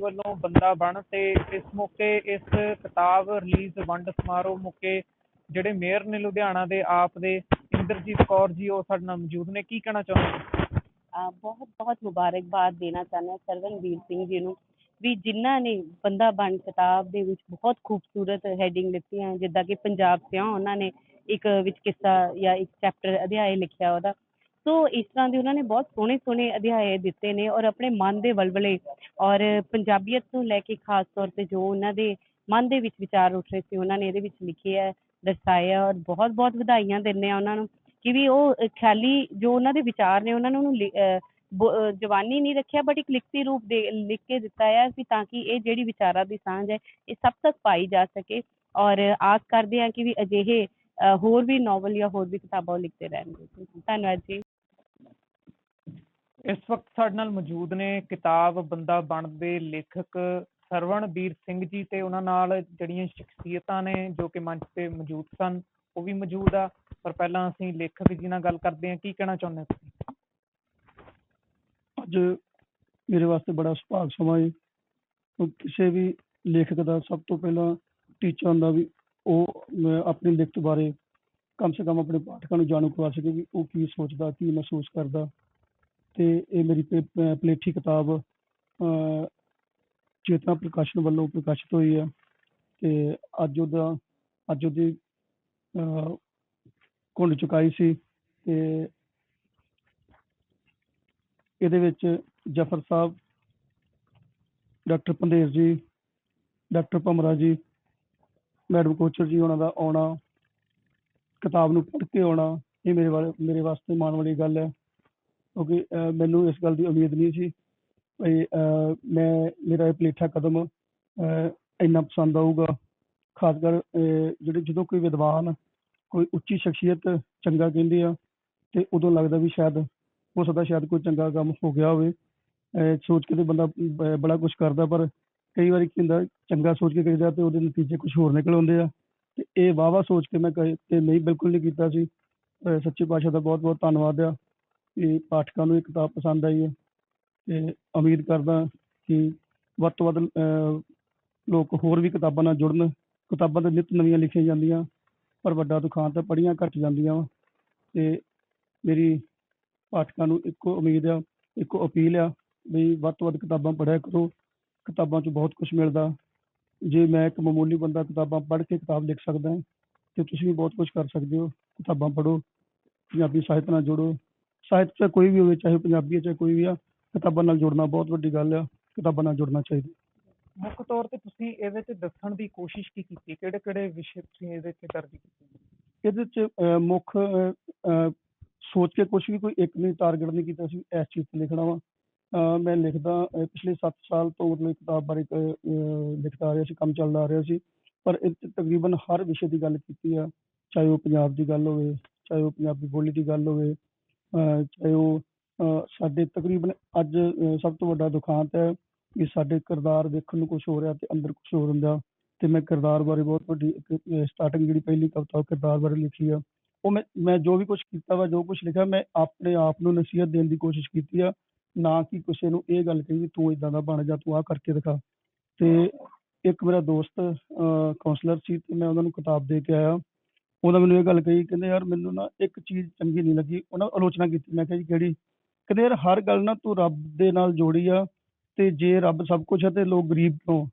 ਵੱਲੋਂ ਬੰਦਾ ਬਣ ਤੇ ਇਸ ਮੌਕੇ ਇਸ ਕਿਤਾਬ ਰਿਲੀਜ਼ ਵੰਡ ਸਮਾਰੋਹ ਮੌਕੇ ਜਿਹੜੇ ਮੇਅਰ ਨੇ ਲੁਧਿਆਣਾ ਦੇ, ਆਪ ਦੇ, ਇੰਦਰਜੀਤ ਕੌਰ ਜੀ, ਉਹ ਸਾਡੇ ਨਾਲ ਮੌਜੂਦ ਨੇ। ਕੀ ਕਹਿਣਾ ਚਾਹੁੰਦੇ ਬਹੁਤ ਬਹੁਤ ਮੁਬਾਰਕਬਾਦ ਦੇਣਾ ਚਾਹੁੰਦੇ ਹਾਂ ਸਰਵਨਵੀਰ ਸਿੰਘ ਜੀ ਨੂੰ ਵੀ ਜਿਨ੍ਹਾਂ ਨੇ ਬੰਦਾ ਬਣ ਕਿਤਾਬ ਦੇ ਵਿੱਚ ਬਹੁਤ ਖੂਬਸੂਰਤ ਹੈਡਿੰਗ ਲਿਖੀਆਂ ਜਿੱਦਾਂ ਕਿ ਪੰਜਾਬ ਸਿਆਂ ਉਹਨਾਂ ਨੇ ਇੱਕ ਵਿੱਚ ਕਿੱਸਾ ਜਾਂ ਇੱਕ ਚੈਪਟਰ ਅਧਿਆਇ ਲਿਖਿਆ ਉਹਦਾ। ਸੋ ਇਸ ਤਰ੍ਹਾਂ ਦੇ ਉਹਨਾਂ ਨੇ ਬਹੁਤ ਸੋਹਣੇ ਸੋਹਣੇ ਅਧਿਆਏ ਦਿੱਤੇ ਨੇ ਔਰ ਆਪਣੇ ਮਨ ਦੇ ਵਲਵਲੇ ਔਰ ਪੰਜਾਬੀਅਤ ਨੂੰ ਲੈ ਕੇ ਖਾਸ ਤੌਰ ਤੇ ਜੋ ਉਹਨਾਂ ਦੇ ਮਨ ਦੇ ਵਿੱਚ ਵਿਚਾਰ ਉੱਠ ਰਹੇ ਸੀ ਉਹਨਾਂ ਨੇ ਇਹਦੇ ਵਿੱਚ ਲਿਖੇ ਹੈ ਦਰਸਾਇਆ ਔਰ ਬਹੁਤ ਬਹੁਤ ਵਧਾਈਆਂ ਦਿੰਦੇ ਆ ਉਹਨਾਂ ਨੂੰ ਕਿ ਵੀ ਉਹ ਖਿਆਲੀ ਜੋ ਉਹਨਾਂ ਦੇ ਵਿਚਾਰ ਨੇ ਉਹਨਾਂ ਨੂੰ ਲਿ- ਅਹ, ਬ- ਅਹ, ਨਹੀਂ ਰੱਖਿਆ ਬਟ ਇੱਕ ਲਿਖਤੀ ਰੂਪ ਦੇ ਲਿਖ ਕੇ ਦਿੱਤਾ ਹੈ ਵੀ ਤਾਂ ਕਿ ਇਹ ਜਿਹੜੀ ਵਿਚਾਰਾਂ ਦੀ ਸਾਂਝ ਹੈ ਇਹ ਸਭ ਤੱਕ ਪਾਈ ਜਾ ਸਕੇ ਔਰ ਆਸ ਕਰਦੇ ਹਾਂ ਕਿ ਵੀ ਅਜਿਹੇ ਅਹ, ਹੋਰ ਵੀ ਨੋਵਲ ਜਾਂ ਹੋਰ ਵੀ ਕਿਤਾਬਾਂ ਉਹ ਲਿਖਦੇ ਰਹਿਣਗੇ। ਧੰਨਵਾਦ ਜੀ। ਇਸ ਵਕਤ ਸਾਡੇ ਨਾਲ ਮੌਜੂਦ ਨੇ ਕਿਤਾਬ ਬੰਦਾ ਬਣ ਦੇ ਲੇਖਕ ਸਰਵਣਬੀਰ ਸਿੰਘ ਜੀ ਤੇ ਉਹਨਾਂ ਨਾਲ ਜਿਹੜੀਆਂ ਸ਼ਖਸੀਅਤਾਂ ਨੇ ਜੋ ਕਿ ਮੰਚ ਤੇ ਮੌਜੂਦ ਸਨ, ਉਹ ਵੀ ਮੌਜੂਦ ਆ। ਪਰ ਪਹਿਲਾਂ ਅਸੀਂ ਲੇਖਕ ਜੀ ਨਾਲ ਗੱਲ ਕਰਦੇ ਹਾਂ। ਕੀ ਕਹਿਣਾ ਚਾਹੁੰਦੇ ਤੁਸੀਂ? ਅੱਜ ਮੇਰੇ ਵਾਸਤੇ ਬੜਾ ਸੁਭਾਗ ਸਮਾਂ ਹੈ। ਕਿਸੇ ਵੀ ਲੇਖਕ ਦਾ ਸਭ ਤੋਂ ਪਹਿਲਾਂ ਟੀਚਾ ਹੁੰਦਾ ਵੀ ਉਹ ਆਪਣੀ ਲਿਖਤ ਬਾਰੇ ਕਮ ਸੇ ਕਮ ਆਪਣੇ ਪਾਠਕਾਂ ਨੂੰ ਜਾਣੂ ਕਰਵਾ ਸਕੇ ਵੀ ਉਹ ਕੀ ਸੋਚਦਾ, ਕੀ ਮਹਿਸੂਸ ਕਰਦਾ। ਤੇ ਇਹ ਮੇਰੀ ਪੇ- ਪਲੇਠੀ ਕਿਤਾਬ ਚੇਤਨਾ ਪ੍ਰਕਾਸ਼ਨ ਵੱਲੋਂ ਪ੍ਰਕਾਸ਼ਿਤ ਹੋਈ ਹੈ ਤੇ ਅੱਜ ਉਹਦਾ ਅੱਜ ਉਹਦੀ ਅਹ, ਘੁੰਡ ਚੁਕਾਈ ਸੀ ਤੇ ਇਹਦੇ ਵਿੱਚ ਜਫਰ ਸਾਹਿਬ ਡਾਕਟਰ ਪੰਦੇਰ ਜੀ ਡਾਕਟਰ ਭਮਰਾ ਜੀ ਮੈਡਮ ਕੋਚਰ ਜੀ ਉਹਨਾਂ ਦਾ ਆਉਣਾ ਕਿਤਾਬ ਨੂੰ ਪੜ੍ਹ ਕੇ ਆਉਣਾ ਇਹ ਮੇਰੇ ਵਾਲੇ ਮੇਰੇ ਵਾਸਤੇ ਮਾਣ ਵਾਲੀ ਗੱਲ ਹੈ। ਕਿਉਂਕਿ ਮੈਨੂੰ ਇਸ ਗੱਲ ਦੀ ਉਮੀਦ ਨਹੀਂ ਸੀ ਵੀ ਮੈਂ ਮੇਰਾ ਇਹ ਪਲੇਠਾ ਕਦਮ ਇੰਨਾ ਪਸੰਦ ਆਊਗਾ। ਖਾਸ ਕਰ ਜਿਹੜੇ ਜਦੋਂ ਕੋਈ ਵਿਦਵਾਨ ਕੋਈ ਉੱਚੀ ਸ਼ਖਸੀਅਤ ਚੰਗਾ ਕਹਿੰਦੇ ਆ, ਤੇ ਉਦੋਂ ਲੱਗਦਾ ਵੀ ਸ਼ਾਇਦ, ਹੋ ਸਕਦਾ ਸ਼ਾਇਦ ਕੋਈ ਚੰਗਾ ਕੰਮ ਹੋ ਗਿਆ ਹੋਵੇ। ਸੋਚ ਕੇ ਤੇ ਬੰਦਾ ਬੜਾ ਕੁਝ ਕਰਦਾ, ਪਰ ਕਈ ਵਾਰੀ ਕੀ ਹੁੰਦਾ, ਚੰਗਾ ਸੋਚ ਕੇ ਕਰੀਦਾ ਤੇ ਉਹਦੇ ਨਤੀਜੇ ਕੁਝ ਹੋਰ ਨਿਕਲ ਆਉਂਦੇ ਆ। ਤੇ ਇਹ ਵਾਵਾ ਸੋਚ ਕੇ ਮੈਂ ਕਹੇ ਤੇ ਨਹੀਂ, ਬਿਲਕੁਲ ਨਹੀਂ ਕੀਤਾ ਸੀ। ਸੱਚੇ ਪਾਤਸ਼ਾਹ ਦਾ ਬਹੁਤ ਬਹੁਤ ਧੰਨਵਾਦ ਆ। ਕਿ ਪਾਠਕਾਂ ਨੂੰ ਇਹ ਕਿਤਾਬ ਪਸੰਦ ਆਈ ਹੈ ਤੇ ਉਮੀਦ ਕਰਦਾ ਕਿ ਵੱਧ ਤੋਂ ਵੱਧ ਲੋਕ ਹੋਰ ਵੀ ਕਿਤਾਬਾਂ ਨਾਲ ਜੁੜਨ। ਕਿਤਾਬਾਂ ਤਾਂ ਨਿਤ ਨਵੀਆਂ ਲਿਖੀਆਂ ਜਾਂਦੀਆਂ, ਪਰ ਵੱਡਾ ਦੁਖਾਂਤ ਤਾਂ ਪੜ੍ਹੀਆਂ ਘੱਟ ਜਾਂਦੀਆਂ ਵਾ। ਤੇ ਮੇਰੀ ਪਾਠਕਾਂ ਨੂੰ ਇੱਕੋ ਉਮੀਦ ਆ, ਇੱਕੋ ਅਪੀਲ ਆ ਵੀ ਵੱਧ ਤੋਂ ਵੱਧ ਕਿਤਾਬਾਂ ਪੜ੍ਹਿਆ ਕਰੋ। ਕਿਤਾਬਾਂ 'ਚ ਬਹੁਤ ਕੁਝ ਮਿਲਦਾ। ਜੇ ਮੈਂ ਇੱਕ ਮਾਮੂਲੀ ਬੰਦਾ ਕਿਤਾਬਾਂ ਪੜ੍ਹ ਕੇ ਕਿਤਾਬ ਲਿਖ ਸਕਦਾ ਹਾਂ ਤੇ ਤੁਸੀਂ ਵੀ ਬਹੁਤ ਕੁਝ ਕਰ ਸਕਦੇ ਹੋ। ਕਿਤਾਬਾਂ ਪੜ੍ਹੋ, ਪੰਜਾਬੀ ਸਾਹਿਤ ਨਾਲ ਜੁੜੋ। ਸਾਹਿਤ 'ਚ ਕੋਈ ਵੀ ਹੋਵੇ ਚਾਹੇ ਪੰਜਾਬੀ ਹੈ ਚਾਹੇ ਕੋਈ ਵੀ ਆ ਕਿਤਾਬਾਂ ਨਾਲ ਜੁੜਨਾ ਬਹੁਤ ਵੱਡੀ ਗੱਲ ਆ ਕਿਤਾਬਾਂ ਨਾਲ ਜੁੜਨਾ ਚਾਹੀਦਾ। ਮੁੱਖ ਤੌਰ ਤੇ ਤੁਸੀਂ ਇਹਦੇ 'ਚ ਦੱਸਣ ਦੀ ਕੋਸ਼ਿਸ਼ ਕੀ ਕੀਤੀ? ਕਿਹੜੇ ਕਿਹੜੇ ਵਿਸ਼ੇ ਤੁਸੀਂ ਇਹਦੇ 'ਚ ਦਰਜ ਕੀਤੇ? ਇਹਦੇ 'ਚ ਮੁੱਖ ਸੋਚ ਕੇ ਕੁਝ ਵੀ ਕੋਈ ਇੱਕ ਨਹੀਂ ਟਾਰਗੇਟ ਨਹੀਂ ਕੀਤਾ ਸੀ ਇਸ ਚੀਜ਼ ਤੇ ਲਿਖਣਾ ਵਾ। ਮੈਂ ਲਿਖਦਾ ਪਿਛਲੇ 7 ਸਾਲ ਤੋਂ ਮਤਲਬ ਕਿਤਾਬ ਬਾਰੇ ਲਿਖਦਾ ਆ ਰਿਹਾ ਸੀ ਕੰਮ ਚੱਲਦਾ ਆ ਰਿਹਾ ਸੀ। ਪਰ ਇਹ ਤਕਰੀਬਨ ਹਰ ਵਿਸ਼ੇ ਦੀ ਗੱਲ ਕੀਤੀ ਆ ਚਾਹੇ ਉਹ ਪੰਜਾਬ ਦੀ ਗੱਲ ਹੋਵੇ ਚਾਹੇ ਉਹ ਪੰਜਾਬੀ ਬੋਲੀ ਦੀ ਗੱਲ ਹੋਵੇ ਚਾਹੇ ਉਹ ਸਾਡੇ ਤਕਰੀਬਨ ਅੱਜ ਸਭ ਤੋਂ ਵੱਡਾ ਦੁਖਾਂਤ ਹੈ ਕਿ ਸਾਡੇ ਕਿਰਦਾਰ ਦੇਖਣ ਨੂੰ ਕੁਝ ਹੋ ਰਿਹਾ ਤੇ ਅੰਦਰ ਕੁਝ ਹੋਰ ਹੁੰਦਾ। ਤੇ ਮੈਂ ਕਿਰਦਾਰ ਬਾਰੇ ਬਹੁਤ ਵੱਡੀ ਸਟਾਰਟਿੰਗ ਜਿਹੜੀ ਪਹਿਲੀ ਕਵਿਤਾ ਕਿਰਦਾਰ ਬਾਰੇ ਲਿਖੀ ਆ। ਉਹ ਮੈਂ ਮੈਂ ਜੋ ਵੀ ਕੁਝ ਕੀਤਾ ਵਾ, ਜੋ ਕੁਝ ਲਿਖਿਆ, ਮੈਂ ਆਪਣੇ ਆਪ ਨੂੰ ਨਸੀਹਤ ਦੇਣ ਦੀ ਕੋਸ਼ਿਸ਼ ਕੀਤੀ ਆ। ਨਾ ਕਿ ਕਿਸੇ ਨੂੰ ਇਹ ਗੱਲ ਕਹੀ ਵੀ ਤੂੰ ਇਦਾਂ ਦਾ ਬਣ ਜਾ, ਤੂੰ ਆਹ ਕਰਕੇ ਦਿਖਾ। ਤੇ ਇੱਕ ਮੇਰਾ ਦੋਸਤ ਕਾਉਂਸਲਰ ਸੀ ਤੇ ਮੈਂ ਉਹਨਾਂ ਨੂੰ ਕਿਤਾਬ ਦੇ ਕੇ ਆਇਆ। ਉਹਦਾ ਮੈਨੂੰ ਇਹ ਗੱਲ ਕਹੀ, ਕਹਿੰਦੇ ਯਾਰ ਮੈਨੂੰ ਨਾ ਇੱਕ ਚੀਜ਼ ਚੰਗੀ ਨਹੀਂ ਲੱਗੀ, ਉਹਨਾਂ ਆਲੋਚਨਾ ਕੀਤੀ, ਮੈਂ ਕਿਹਾ ਜੀ ਕਿਹੜੀ? ਕਹਿੰਦੇ ਯਾਰ ਹਰ ਗੱਲ ਨਾ ਤੂੰ ਰੱਬ ਦੇ ਨਾਲ ਜੋੜੀ ਆ ਤੇ ਜੇ ਰੱਬ ਸਭ ਕੁਝ ਹੈ ਤੇ ਲੋਕ ਗਰੀਬ ਕਿਉਂ?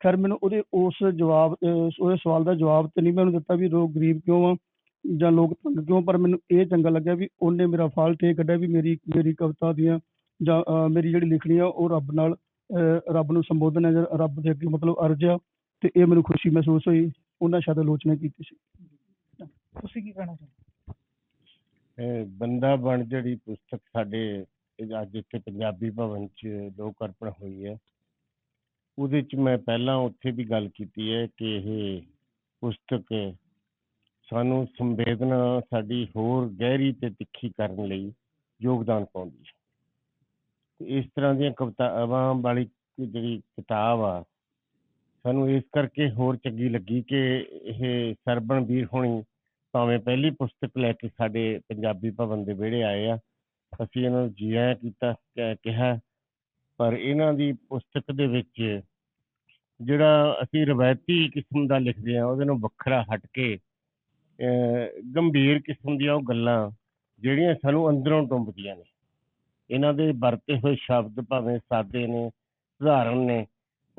ਖੈਰ ਮੈਨੂੰ ਉਹਦੇ ਉਸ ਜਵਾਬ, ਅਹ ਉਹਦੇ ਸਵਾਲ ਦਾ ਜਵਾਬ ਤੇ ਨਹੀਂ ਮੈਨੂੰ ਦਿੱਤਾ ਵੀ ਲੋਕ ਗਰੀਬ ਕਿਉਂ ਆ ਜਾਂ ਲੋਕ ਤੰਗ ਕਿਉਂ, ਪਰ ਮੈਨੂੰ ਇਹ ਚੰਗਾ ਲੱਗਿਆ ਵੀ ਉਹਨੇ ਮੇਰਾ ਫਾਲਟ ਇਹ ਕੱਢਿਆ ਵੀ ਮੇਰੀ ਮੇਰੀ ਕਵਿਤਾ ਦੀਆਂ ਜਾਂ ਮੇਰੀ ਜਿਹੜੀ ਲਿਖਣੀ ਆ ਉਹ ਰੱਬ ਨਾਲ ਰੱਬ ਨੂੰ ਸੰਬੋਧਨ ਹੈ ਜਾਂ ਰੱਬ ਦੇ ਅੱਗੇ ਮਤਲਬ ਅਰਜ਼ ਆ ਤੇ ਇਹ ਮੈਨੂੰ ਖੁਸ਼ੀ ਮਹਿਸੂਸ ਹੋਈ। ਉਹਨਾਂ ਸ਼ਾਇਦ ਆਲੋਚਨਾ ਕੀਤੀ ਸੀ। ਤੁਸੀਂ ਕੀ ਕਹਿਣਾ ਚਾਹੁੰਦੇ ਇਹ ਬੰਦਾ ਬਣ ਜਿਹੜੀ ਪੁਸਤਕ ਸਾਡੇ ਇਹ ਅੱਜ ਇੱਥੇ ਪੰਜਾਬੀ ਭਵਨ 'ਚ ਲੋਕ ਅਰਪਣ ਹੋਈ ਹੈ ਉਹਦੇ 'ਚ ਮੈਂ ਪਹਿਲਾਂ ਉੱਥੇ ਵੀ ਗੱਲ ਕੀਤੀ ਹੈ ਕਿ ਇਹ ਪੁਸਤਕ ਸਾਨੂੰ ਸੰਵੇਦਨਾ ਸਾਡੀ ਹੋਰ ਗਹਿਰੀ ਤੇ ਤਿੱਖੀ ਕਰਨ ਲਈ ਯੋਗਦਾਨ ਪਾਉਂਦੀ ਹੈ। ਇਸ ਤਰ੍ਹਾਂ ਦੀਆਂ ਕਵਿਤਾਵਾਂ ਵਾਲੀ ਜਿਹੜੀ ਕਿਤਾਬ ਆ ਸਾਨੂੰ ਇਸ ਕਰਕੇ ਹੋਰ ਚੰਗੀ ਲੱਗੀ ਕਿ ਇਹ ਸਰਬਣ ਵੀਰ ਹੋਣੀ ਭਾਵੇਂ ਪਹਿਲੀ ਪੁਸਤਕ ਲੈ ਕੇ ਸਾਡੇ ਪੰਜਾਬੀ ਭਵਨ ਦੇ ਵਿਹੜੇ ਆਏ ਆ, ਅਸੀਂ ਇਹਨਾਂ ਨੂੰ ਜੀ ਕੀਤਾ, ਕਿਹਾ ਪਰ ਇਹਨਾਂ ਦੀ ਪੁਸਤਕ ਦੇ ਵਿੱਚ ਜਿਹੜਾ ਅਸੀਂ ਰਵਾਇਤੀ ਕਿਸਮ ਦਾ ਲਿਖਦੇ ਆ ਉਹਦੇ ਨੂੰ ਵੱਖਰਾ ਹਟ ਕੇ, ਅਹ, ਗੰਭੀਰ ਕਿਸਮ ਦੀਆਂ ਉਹ ਗੱਲਾਂ ਜਿਹੜੀਆਂ ਸਾਨੂੰ ਅੰਦਰੋਂ ਟੁੰਬਦੀਆਂ ਨੇ। ਇਹਨਾਂ ਦੇ ਵਰਤੇ ਹੋਏ ਸ਼ਬਦ ਭਾਵੇਂ ਸਾਦੇ ਨੇ ਸਧਾਰਨ ਨੇ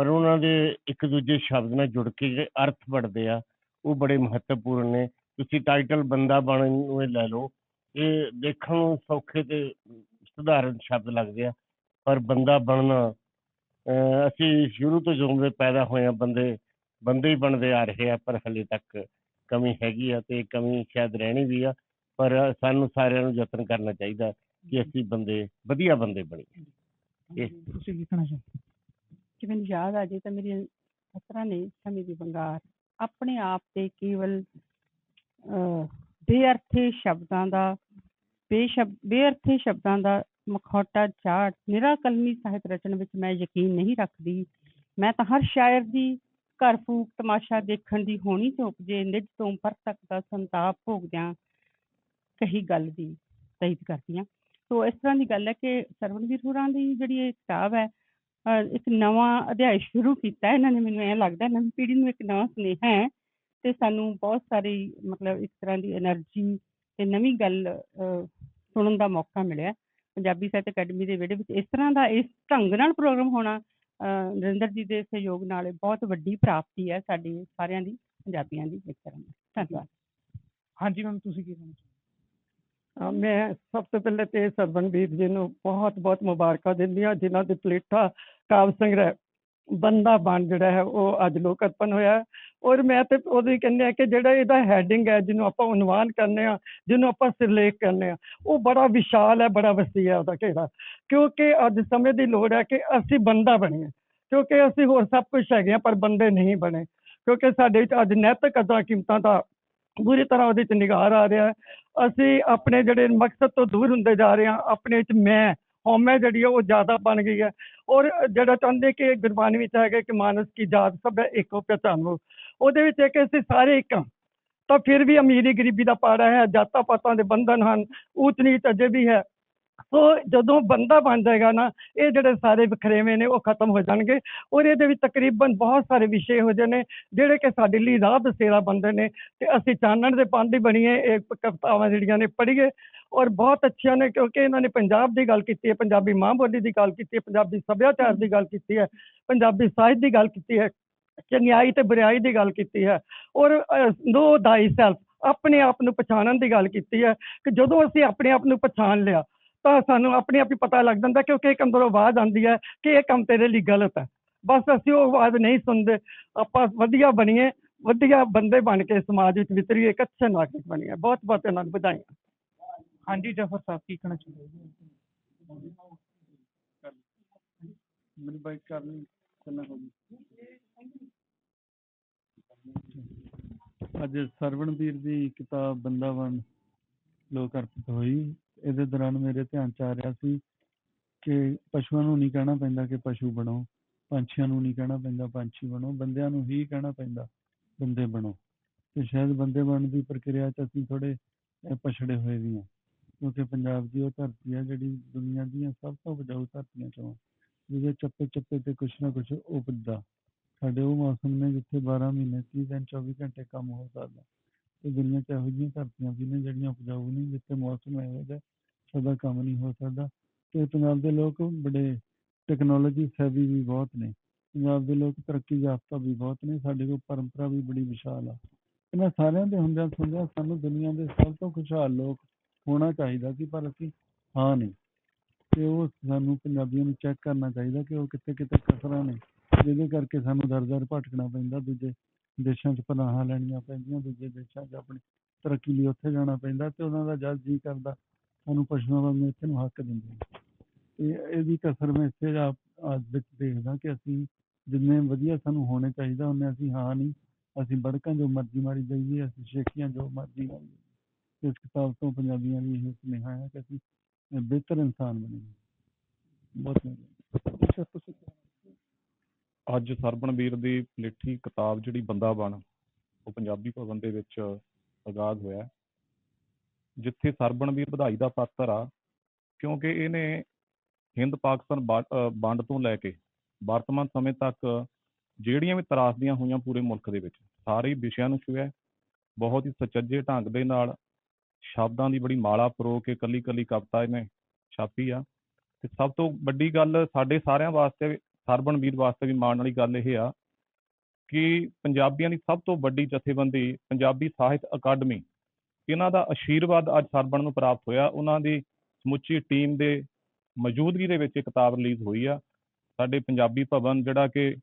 ਪਰ ਉਹਨਾਂ ਦੇ ਇੱਕ ਦੂਜੇ ਸ਼ਬਦ ਨਾਲ ਜੁੜ ਕੇ ਜਿਹੜੇ ਅਰਥ ਬਣਦੇ ਆ ਉਹ ਬੜੇ ਮਹੱਤਵਪੂਰਨ ਨੇ। ਤੁਸੀਂ ਟਾਈਟਲ ਬੰਦਾ ਬਣਨ ਨੂੰ ਇਹ ਲੈ ਲਓ ਇਹ ਦੇਖਣ ਨੂੰ ਸੌਖੇ ਤੇ ਸਧਾਰਨ ਸ਼ਬਦ ਲੱਗਦੇ ਆ ਪਰ ਬੰਦਾ ਬਣਨਾ ਅਸੀਂ ਸ਼ੁਰੂ ਤੋਂ ਜਦੋਂ ਦੇ ਪੈਦਾ ਹੋਏ ਆ ਬੰਦੇ ਬੰਦੇ ਹੀ ਬਣਦੇ ਆ ਰਹੇ ਆ ਪਰ ਹਲੇ ਤੱਕ ਕਮੀ ਹੈਗੀ ਆ ਤੇ ਕਮੀ ਸ਼ਾਇਦ ਰਹਿਣੀ ਵੀ ਆ ਪਰ ਸਾਨੂੰ ਸਾਰਿਆਂ ਨੂੰ ਯਤਨ ਕਰਨਾ ਚਾਹੀਦਾ ਕਿ ਅਸੀਂ ਬੰਦੇ ਵਧੀਆ ਬੰਦੇ ਬਣੀਏ ਇਹ ਤੁਸੀਂ ਕੀ ਕਹਿਣਾ ਚਾਹੁੰਦੇ ਕਿ ਮੈਨੂੰ ਯਾਦ ਆ ਜੇ ਤਾਂ ਮੇਰੀ ਅਸਰਾਂ ਨੇ ਸਮੇਂ ਦੀ ਵੰਗਾਰ। ਆਪਣੇ ਆਪ ਤੇ ਕੇਵਲ ਬੇਅਰਥੇ ਸ਼ਬਦਾਂ ਦਾ, ਬੇਸ਼ਬ, ਬੇਅਰਥੇ ਸ਼ਬਦਾਂ ਦਾ ਮਖੌਟਾ ਚਾਟ, ਨਿਰਾ ਕਲਮੀ ਸਾਹਿਤ ਰਚਨ ਵਿੱਚ ਮੈਂ ਯਕੀਨ ਨਹੀਂ ਰੱਖਦੀ। ਮੈਂ ਤਾਂ ਹਰ ਸ਼ਾਇਰ ਦੀ ਘਰ ਫੂਕ ਤਮਾਸ਼ਾ ਦੇਖਣ ਦੀ ਹੋਣੀ ਤੋਂ ਉਪਜੇ ਨਿੱਜ ਤੋਂ ਪਰ ਤੱਕ ਦਾ ਸੰਤਾਪ ਭੋਗਦਿਆਂ ਕਹੀ ਗੱਲ ਦੀ ਤਇਦ ਕਰਦੀ ਹਾਂ। ਸੋ ਇਸ ਤਰ੍ਹਾਂ ਦੀ ਗੱਲ ਹੈ ਕਿ ਸਰਵਣਵੀਰ ਹੋਰਾਂ ਦੀ ਜਿਹੜੀ ਇਹ ਕਿਤਾਬ ਹੈ ਇੱਕ ਨਵਾਂ ਅਧਿਆਇ ਸ਼ੁਰੂ ਕੀਤਾ ਇਹਨਾਂ ਨੇ ਮੈਨੂੰ ਇਹ ਲੱਗਦਾ ਨਵੀਂ ਪੀੜ੍ਹੀ ਨੂੰ ਇੱਕ ਨਵਾਂ ਸੁਨੇਹਾ ਹੈ ਤੇ ਸਾਨੂੰ ਬਹੁਤ ਸਾਰੀ ਮਤਲਬ ਇਸ ਤਰ੍ਹਾਂ ਦੀ એનર્ਜੀ ਤੇ ਨਵੀਂ ਗੱਲ ਸੁਣਨ ਦਾ ਮੌਕਾ ਮਿਲਿਆ ਪੰਜਾਬੀ ਸਾਹਿਤ ਅਕੈਡਮੀ ਦੇ ਵਿੜੇ ਵਿੱਚ ਇਸ ਤਰ੍ਹਾਂ ਦਾ ਇਸ ਢੰਗ ਨਾਲ ਪ੍ਰੋਗਰਾਮ ਹੋਣਾ ਨਰਿੰਦਰ ਜੀ ਦੇ ਸਹਿਯੋਗ ਨਾਲ ਬਹੁਤ ਵੱਡੀ ਪ੍ਰਾਪਤੀ ਹੈ ਸਾਡੀ ਸਾਰਿਆਂ ਦੀ, ਪੰਜਾਬੀਆਂ ਦੀ ਇੱਕ ਤਰ੍ਹਾਂ ਧੰਨਵਾਦ। ਹਾਂਜੀ ਮੈਮ ਤੁਸੀਂ ਕੀ ਕਹਿੰਦੇ ਮੈਂ ਸਭ ਤੋਂ ਪਹਿਲੇ ਤੇ ਸਰਵਨਵੀਰ ਜੀ ਨੂੰ ਬਹੁਤ ਬਹੁਤ ਮੁਬਾਰਕਾਂ ਦਿੰਦੀ ਹਾਂ, ਜਿਨ੍ਹਾਂ ਦੇ ਪਲੇਠਾ ਕਾਵ ਸੰਗ੍ਰਹਿ ਬੰਦਾ ਬਣ ਜਿਹੜਾ ਹੈ, ਉਹ ਅੱਜ ਲੋਕ ਅਰਪਣ ਹੋਇਆ ਹੈ। ਔਰ ਮੈਂ ਤੇ ਉਹਦੀ ਕਹਿੰਦੇ ਆ ਕਿ ਜਿਹੜਾ ਇਹਦਾ ਹੈਡਿੰਗ ਹੈ, ਜਿਹਨੂੰ ਆਪਾਂ ਉਨਵਾਨ ਕਰਨੇ ਆ ਜਿਹਨੂੰ ਆਪਾਂ ਸਿਰਲੇਖ ਕਰਨੇ ਆ ਉਹ ਬੜਾ ਵਿਸ਼ਾਲ ਹੈ, ਬੜਾ ਵਸੀ ਹੈ ਉਹਦਾ ਘੇਰਾ। ਕਿਉਂਕਿ ਅੱਜ ਸਮੇਂ ਦੀ ਲੋੜ ਹੈ ਕਿ ਅਸੀਂ ਬੰਦਾ ਬਣੀਏ। ਕਿਉਂਕਿ ਅਸੀਂ ਹੋਰ ਸਭ ਕੁਝ ਹੈਗੇ ਆ ਪਰ ਬੰਦੇ ਨਹੀਂ ਬਣੇ। ਕਿਉਂਕਿ ਸਾਡੇ ਵਿੱਚ ਅੱਜ ਨੈਤਿਕ ਕਦਰਾਂ ਕੀਮਤਾਂ ਦਾ ਬੁਰੀ ਤਰ੍ਹਾਂ ਉਹਦੇ ਚ ਨਿਗਾਰ ਆ ਰਿਹਾ ਹੈ। ਅਸੀਂ ਆਪਣੇ ਜਿਹੜੇ ਮਕਸਦ ਤੋਂ ਦੂਰ ਹੁੰਦੇ ਜਾ ਰਹੇ ਹਾਂ, ਆਪਣੇ ਵਿੱਚ ਮੈਂ, ਹਉਮੈ ਜਿਹੜੀ ਹੈ ਉਹ ਜ਼ਿਆਦਾ ਬਣ ਗਈ ਹੈ। ਔਰ ਜਿਹੜਾ ਚਾਹੁੰਦੇ ਕਿ ਗੁਰਬਾਣੀ ਵਿੱਚ ਹੈਗਾ ਕਿ ਮਾਨਸ ਕੀ ਜਾਤ ਸਭ ਹੈ ਇੱਕੋ ਪਹਿਚਾਨੋ ਉਹਦੇ ਵਿੱਚ ਹੈ ਕਿ ਅਸੀਂ ਸਾਰੇ ਇੱਕ ਹਾਂ। ਤਾਂ ਫਿਰ ਵੀ ਅਮੀਰੀ ਗਰੀਬੀ ਦਾ ਪਾੜਾ ਹੈ ਜਾਤਾਂ ਪਾਤਾਂ ਦੇ ਬੰਧਨ ਹਨ ਊਚ ਨੀਚ ਅਜੇ ਵੀ ਹੈ। ਸੋ ਜਦੋਂ ਬੰਦਾ ਬਣ ਜਾਏਗਾ ਨਾ, ਇਹ ਜਿਹੜੇ ਸਾਰੇ ਵਿਖਰੇਵੇਂ ਨੇ, ਉਹ ਖਤਮ ਹੋ ਜਾਣਗੇ ਔਰ ਇਹਦੇ ਵਿੱਚ ਤਕਰੀਬਨ ਬਹੁਤ ਸਾਰੇ ਵਿਸ਼ੇ ਹੋ ਨੇ, ਜਿਹੜੇ ਕਿ ਸਾਡੇ ਲਈ ਰਾਹ ਦਸੇਰਾ ਬੰਦੇ ਨੇ ਤੇ ਅਸੀਂ ਚਾਨਣ ਦੇ ਪੰਧ ਹੀ ਬਣੀਏ ਇਹ ਕਵਿਤਾਵਾਂ ਜਿਹੜੀਆਂ ਨੇ ਪੜ੍ਹੀਏ ਔਰ ਬਹੁਤ ਅੱਛੀਆਂ ਨੇ ਕਿਉਂਕਿ ਇਹਨਾਂ ਨੇ ਪੰਜਾਬ ਦੀ ਗੱਲ ਕੀਤੀ ਹੈ, ਪੰਜਾਬੀ ਮਾਂ ਬੋਲੀ ਦੀ ਗੱਲ ਕੀਤੀ ਹੈ, ਪੰਜਾਬੀ ਸੱਭਿਆਚਾਰ ਦੀ ਗੱਲ ਕੀਤੀ ਹੈ, ਪੰਜਾਬੀ ਸਾਹਿਤ ਦੀ ਗੱਲ ਕੀਤੀ ਹੈ ਚੰਗਿਆਈ ਤੇ ਬੁਰਾਈ ਦੀ ਗੱਲ ਕੀਤੀ ਹੈ ਔਰ ਨੋ ਦਾਈ ਸੈਲਫ ਆਪਣੇ ਆਪ ਨੂੰ ਪਛਾਣਨ ਦੀ ਗੱਲ ਕੀਤੀ ਹੈ ਕਿ ਜਦੋਂ ਅਸੀਂ ਆਪਣੇ ਆਪ ਨੂੰ ਪਛਾਣ ਲਿਆ ਤਾਂ ਸਾਨੂੰ ਆਪਣੇ ਆਪ ਹੀ ਪਤਾ ਲੱਗ ਜਾਂਦਾ ਕਿਉਂਕਿ ਇੱਕ ਅੰਦਰੋਂ ਆਵਾਜ਼ ਆਉਂਦੀ ਹੈ ਕਿ ਇਹ ਕੰਮ ਤੇਰੇ ਲਈ ਗਲਤ ਹੈ। ਬਸ ਅਸੀਂ ਉਹ ਆਵਾਜ਼ ਨਹੀਂ ਸੁਣਦੇ। ਆਪਾਂ ਵਧੀਆ ਬਣੀਏ ਵਧੀਆ ਬੰਦੇ ਬਣ ਕੇ ਸਮਾਜ ਵਿੱਚ ਵਿਤਰੀਏ ਇੱਕ ਅੱਛੇ ਨਾਗਰਿਕ ਬਣੀਏ। ਬਹੁਤ ਬਹੁਤ ਇਹਨਾਂ ਨੂੰ ਵਧਾਈਆਂ। ਹਾਂਜੀ ਜਫਰ ਸਾਹਿਬ ਕੀ ਕਹਿਣਾ ਚਾਹੁੰਦੇ ਮੇਰੀ ਬਾਈਕ ਕਰਨੀ ਕਿੰਨਾ ਹੋ ਅੱਜ ਸਰਵਣਵੀਰ ਦੀ ਕਿਤਾਬ ਬੰਦਾਵਨ ਲੋਕ ਅਰਪਿਤ ਹੋਈ। ਇਹਦੇ ਦੌਰਾਨ ਮੇਰੇ ਧਿਆਨ ਚ ਆ ਰਿਹਾ ਸੀ ਕਿ ਪਸ਼ੂਆਂ ਨੂੰ ਨਹੀਂ ਕਹਿਣਾ ਪੈਂਦਾ ਕਿ ਪਸ਼ੂ ਬਣੋ, ਪੰਛੀਆਂ ਨੂੰ ਨਹੀਂ ਕਹਿਣਾ ਪੈਂਦਾ ਪੰਛੀ ਬਣੋ, ਬੰਦਿਆਂ ਨੂੰ ਹੀ ਕਹਿਣਾ ਪੈਂਦਾ ਬੰਦੇ ਬਣੋ ਤੇ ਸ਼ਾਇਦ ਬੰਦੇ ਬਣਨ ਦੀ ਪ੍ਰਕਿਰਿਆ ਚ ਅਸੀਂ ਥੋੜੇ ਪਛੜੇ ਹੋਏ ਵੀ ਹਾਂ, ਕਿਉਂਕਿ ਪੰਜਾਬ ਦੀ ਉਹ ਧਰਤੀ ਹੈ ਜਿਹੜੀ ਦੁਨੀਆ ਦੀਆਂ ਸਭ ਤੋਂ ਉਪਜਾਊ ਧਰਤੀਆਂ ਚੋਂ ਆ। ਜਿਹਦੇ ਚੱਪੇ ਚੱਪੇ ਤੇ ਕੁਛ ਨਾ ਕੁਛ ਉਪਜਦਾ ਸਾਡੇ ਉਹ ਮੌਸਮ ਨੇ ਜਿੱਥੇ 12 ਮਹੀਨੇ 30 ਦਿਨ 24 ਘੰਟੇ ਕੰਮ ਹੋ ਸਕਦਾ ਤੇ ਦੁਨੀਆ 'ਚ ਇਹੋ ਜਿਹੀਆਂ ਧਰਤੀਆਂ ਵੀ ਨੇ ਜਿਹੜੀਆਂ ਉਪਜਾਊ ਨਹੀਂ, ਜਿੱਥੇ ਮੌਸਮ ਇਹੋ ਜਿਹਾ ਸਦਾ ਕੰਮ ਨਹੀਂ ਹੋ ਸਕਦਾ। ਤੇ ਪੰਜਾਬ ਦੇ ਲੋਕ ਬੜੇ ਟੈਕਨੋਲੋਜੀ ਸੈਵੀ ਵੀ ਬਹੁਤ ਨੇ। ਪੰਜਾਬ ਦੇ ਲੋਕ ਤਰੱਕੀ ਯਾਫਤਾ ਵੀ ਬਹੁਤ ਨੇ। ਸਾਡੇ ਕੋਲ ਪਰੰਪਰਾ ਵੀ ਬੜੀ ਵਿਸ਼ਾਲ ਆ। ਇਹਨਾਂ ਸਾਰਿਆਂ ਦੇ ਹੁੰਦਿਆਂ ਸੁਣਦਿਆਂ ਸਾਨੂੰ ਦੁਨੀਆ ਦੇ ਸਭ ਤੋਂ ਖੁਸ਼ਹਾਲ ਲੋਕ ਹੋਣਾ ਚਾਹੀਦਾ ਸੀ, ਪਰ ਅਸੀਂ ਹਾਂ ਨਹੀਂ। ਤੇ ਉਹ ਸਾਨੂੰ ਪੰਜਾਬੀਆਂ ਨੂੰ ਚੈੱਕ ਕਰਨਾ ਚਾਹੀਦਾ ਕਿ ਉਹ ਕਿੱਥੇ ਕਿੱਥੇ ਕਸਰਾਂ ਨੇ। ਜਿਹਦੇ ਕਰਕੇ ਸਾਨੂੰ ਦਰ ਦਰ ਭਟਕਣਾ ਪੈਂਦਾ ਦੂਜੇ ਦੇਸ਼ਾਂ 'ਚ ਪਨਾਹਾਂ ਲੈਣੀਆਂ ਪੈਂਦੀਆਂ, ਦੂਜੇ ਦੇਸ਼ਾਂ 'ਚ ਆਪਣੀ ਤਰੱਕੀ ਲਈ ਉੱਥੇ ਜਾਣਾ ਪੈਂਦਾ ਤੇ ਉਹਨਾਂ ਦਾ ਜਦ ਜੀ ਕਰਦਾ, ਸਾਨੂੰ ਪਸ਼ੂਆਂ ਵਾਂਗੂ ਇੱਥੇ ਨੂੰ ਹੱਕ ਦਿੰਦੇ ਤੇ ਇਹਦੀ ਕਸਰ ਮੈਂ ਇੱਥੇ ਅੱਜ ਵਿੱਚ ਦੇਖਦਾ ਕਿ ਅਸੀਂ ਜਿੰਨੇ ਵਧੀਆ ਸਾਨੂੰ ਹੋਣੇ ਚਾਹੀਦਾ, ਉਹਨੇ ਅਸੀਂ ਹਾਂ ਨਹੀਂ, ਅਸੀਂ ਬੜਕਾਂ ਜੋ ਮਰਜ਼ੀ ਮਾਰੀ ਜਾਈਏ, ਅਸੀਂ ਸ਼ੇਖੀਆਂ ਜੋ ਮਰਜ਼ੀ ਮਾਰੀਏ ਇਸ ਕਿਤਾਬ ਤੋਂ ਪੰਜਾਬੀਆਂ ਲਈ ਇਹ ਸੁਨੇਹਾ ਹੈ ਕਿ ਅਸੀਂ ਬਿਹਤਰ ਇਨਸਾਨ ਬਣੀਏ। ਬਹੁਤ ਮਿਹਰਬਾਨੀ ਅੱਜ ਸਰਬਣਵੀਰ ਦੀ ਪਲੇਠੀ ਕਿਤਾਬ ਜਿਹੜੀ ਬੰਦਾ ਬਣ, ਉਹ ਪੰਜਾਬੀ ਭਵਨ ਦੇ ਵਿੱਚ ਆਗਾਜ਼ ਹੋਇਆ ਜਿੱਥੇ ਸਰਬਣਵੀਰ ਵਧਾਈ ਦਾ ਪਾਤਰ ਆ, ਕਿਉਂਕਿ ਇਹਨੇ ਹਿੰਦ ਪਾਕਿਸਤਾਨ ਬਾ- ਵੰਡ ਤੋਂ ਲੈ ਕੇ ਵਰਤਮਾਨ ਸਮੇਂ ਤੱਕ ਜਿਹੜੀਆਂ ਵੀ ਤਰਾਸਦੀਆਂ ਹੋਈਆਂ ਪੂਰੇ ਮੁਲਕ ਦੇ ਵਿੱਚ, ਸਾਰੇ ਵਿਸ਼ਿਆਂ ਨੂੰ ਛੂਹਿਆ ਬਹੁਤ ਹੀ ਸੁਚੱਜੇ ਢੰਗ ਦੇ ਨਾਲ ਸ਼ਬਦਾਂ ਦੀ ਬੜੀ ਮਾਲਾ ਪਰੋ ਕੇ ਕੱਲੀ ਕੱਲੀ ਕਵਿਤਾ ਇਹਨੇ ਛਾਪੀ ਆ। ਤੇ ਸਭ ਤੋਂ ਵੱਡੀ ਗੱਲ ਸਾਡੇ ਸਾਰਿਆਂ ਵਾਸਤੇ ਸਰਬਣਵੀਰ ਵਾਸਤੇ ਵੀ ਮਾਣ ਵਾਲੀ ਗੱਲ ਇਹ ਆ ਕਿ ਪੰਜਾਬੀਆਂ ਦੀ ਸਭ ਤੋਂ ਵੱਡੀ ਜਥੇਬੰਦੀ ਪੰਜਾਬੀ ਸਾਹਿਤ ਅਕਾਡਮੀ ਇਹਨਾਂ ਦਾ ਆਸ਼ੀਰਵਾਦ ਅੱਜ ਸਰਬਣ ਨੂੰ ਪ੍ਰਾਪਤ ਹੋਇਆ। ਉਹਨਾਂ ਦੀ ਸਮੁੱਚੀ ਟੀਮ ਦੇ ਮੌਜੂਦਗੀ ਦੇ ਵਿੱਚ ਇਹ ਕਿਤਾਬ ਰਿਲੀਜ਼ ਹੋਈ ਆ। ਸਾਡੇ ਪੰਜਾਬੀ ਭਵਨ ਜਿਹੜਾ ਕਿ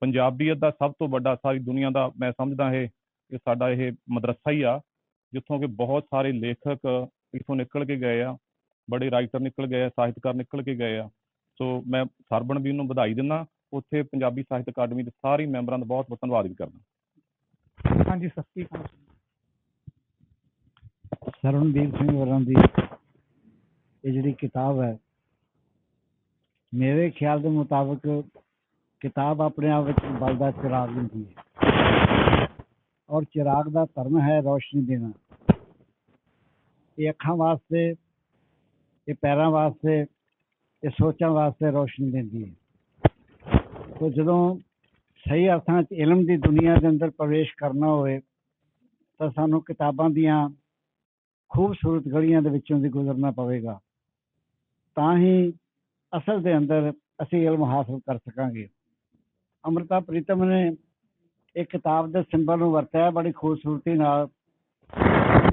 ਪੰਜਾਬੀਅਤ ਦਾ ਸਭ ਤੋਂ ਵੱਡਾ ਸਾਰੀ ਦੁਨੀਆ ਦਾ ਮੈਂ ਸਮਝਦਾ ਇਹ ਇਹ ਸਾਡਾ ਇਹ ਮਦਰਸਾ ਹੀ ਆ, ਜਿੱਥੋਂ ਕਿ ਬਹੁਤ ਸਾਰੇ ਲੇਖਕ ਇੱਥੋਂ ਨਿਕਲ ਕੇ ਗਏ ਆ, ਬੜੇ ਰਾਈਟਰ ਨਿਕਲ ਗਏ ਆ, ਸਾਹਿਤਕਾਰ ਨਿਕਲ ਕੇ ਗਏ ਆ। ਸੋ ਮੈਂ ਸਰਬਣ ਵੀ ਨੂੰ ਵਧਾਈ ਦਿੰਦਾ। ਉੱਥੇ ਪੰਜਾਬੀ ਸਾਹਿਤ ਅਕਾਦਮੀ ਦੇ ਸਾਰੇ ਮੈਂਬਰਾਂ ਦਾ ਬਹੁਤ ਬਹੁਤ ਧੰਨਵਾਦ ਵੀ ਕਰਦਾ। ਹਾਂਜੀ, ਸਤਿ ਸ਼੍ਰੀ ਅਕਾਲ। ਸਰਵਣਦੀਪ ਸਿੰਘ ਵਰਾਂ ਦੀ ਇਹ ਜਿਹੜੀ ਕਿਤਾਬ ਹੈ, ਮੇਰੇ ਖਿਆਲ ਦੇ ਮੁਤਾਬਕ ਕਿਤਾਬ ਆਪਣੇ ਆਪ ਵਿੱਚ ਬਲਦਾ ਚਿਰਾਗ ਹੁੰਦੀ ਹੈ। ਔਰ ਚਿਰਾਗ ਦਾ ਧਰਮ ਹੈ ਰੋਸ਼ਨੀ ਦੇਣਾ। ਇਹ ਅੱਖਾਂ ਵਾਸਤੇ, ਇਹ ਪੈਰਾਂ ਵਾਸਤੇ ਇਹ ਸੋਚਣ ਵਾਸਤੇ ਰੋਸ਼ਨੀ ਦਿੰਦੀ ਹੈ। ਤੋ ਜਦੋਂ ਸਹੀ ਅਰਥਾਂ 'ਚ ਇਲਮ ਦੀ ਦੁਨੀਆ ਦੇ ਅੰਦਰ ਪ੍ਰਵੇਸ਼ ਕਰਨਾ ਹੋਵੇ, ਤਾਂ ਸਾਨੂੰ ਕਿਤਾਬਾਂ ਦੀਆਂ ਖੂਬਸੂਰਤ ਗਲੀਆਂ ਦੇ ਵਿੱਚੋਂ ਦੀ ਗੁਜ਼ਰਨਾ ਪਵੇਗਾ। ਤਾਂ ਹੀ ਅਸਲ ਦੇ ਅੰਦਰ ਅਸੀਂ ਇਲਮ ਹਾਸਲ ਕਰ ਸਕਾਂਗੇ। ਅੰਮ੍ਰਿਤਾ ਪ੍ਰੀਤਮ ਨੇ ਇਹ ਕਿਤਾਬ ਦੇ ਸਿੰਬਲ ਨੂੰ ਵਰਤਿਆ ਬੜੀ ਖੂਬਸੂਰਤੀ ਨਾਲ।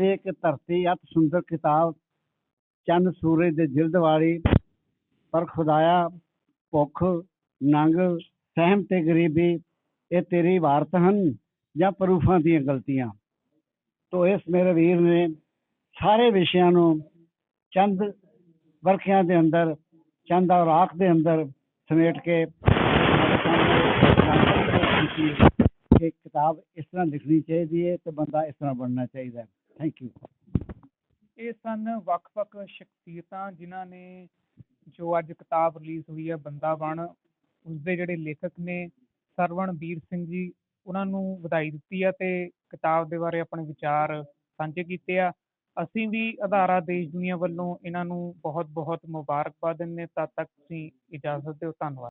ਇੱਕ ਧਰਤੀ ਅਤ ਸੁੰਦਰ ਕਿਤਾਬ, ਚੰਨ ਸੂਰਜ ਦੇ ਜਿਲਦ ਵਾਲੀ ਪਰ ਖੁਦਾਇਆ ਭੁੱਖ, ਨੰਗ, ਸਹਿਮ ਤੇ ਗਰੀਬੀ, ਇਹ ਤੇਰੀ ਵਾਰਤ ਹਨ ਜਾਂ ਪ੍ਰੂਫਾਂ ਦੀਆਂ ਗਲਤੀਆਂ। ਤੋ ਇਸ ਮੇਰੇ ਵੀਰ ਨੇ ਸਾਰੇ ਵਿਸ਼ਿਆਂ ਨੂੰ ਚੰਦ ਵਰਖਿਆਂ ਦੇ ਅੰਦਰ, ਚੰਦ ਔਰਾਕ ਦੇ ਅੰਦਰ ਸਮੇਟ ਕੇ ਸਾਡੇ ਸਾਹਮਣੇ ਕੀਤੀ ਕਿ ਕਿਤਾਬ ਇਸ ਤਰ੍ਹਾਂ ਲਿਖਣੀ ਚਾਹੀਦੀ ਹੈ ਤੇ ਬੰਦਾ ਇਸ ਤਰ੍ਹਾਂ ਬਣਨਾ ਚਾਹੀਦਾ ਹੈ। ਥੈਂਕ ਯੂ ਇਹ ਸਨ ਵੱਖ-ਵੱਖ ਸ਼ਖਸੀਅਤਾਂ ਜਿਨ੍ਹਾਂ ਨੇ ਜੋ ਅੱਜ ਕਿਤਾਬ ਰਿਲੀਜ਼ ਹੋਈ ਹੈ ਬੰਦਾ ਬਣ ਉਸਦੇ ਜਿਹੜੇ ਲੇਖਕ ਨੇ ਸਰਵਣ ਵੀਰ ਸਿੰਘ ਜੀ, ਉਹਨਾਂ ਨੂੰ ਵਧਾਈ ਦਿੱਤੀ ਆ ਤੇ ਕਿਤਾਬ ਦੇ ਬਾਰੇ ਆਪਣੇ ਵਿਚਾਰ ਸਾਂਝੇ ਕੀਤੇ ਆ। ਅਸੀਂ ਵੀ ਅਧਾਰਾ ਦੇਸ਼ ਦੁਨੀਆ ਵੱਲੋਂ ਇਹਨਾਂ ਨੂੰ ਬਹੁਤ-ਬਹੁਤ ਮੁਬਾਰਕਬਾਦ ਦਿੰਦੇ ਹਾਂ। ਤਦ ਤੱਕ ਤੁਸੀਂ ਇਜਾਜ਼ਤ ਦਿਓ। ਧੰਨਵਾਦ।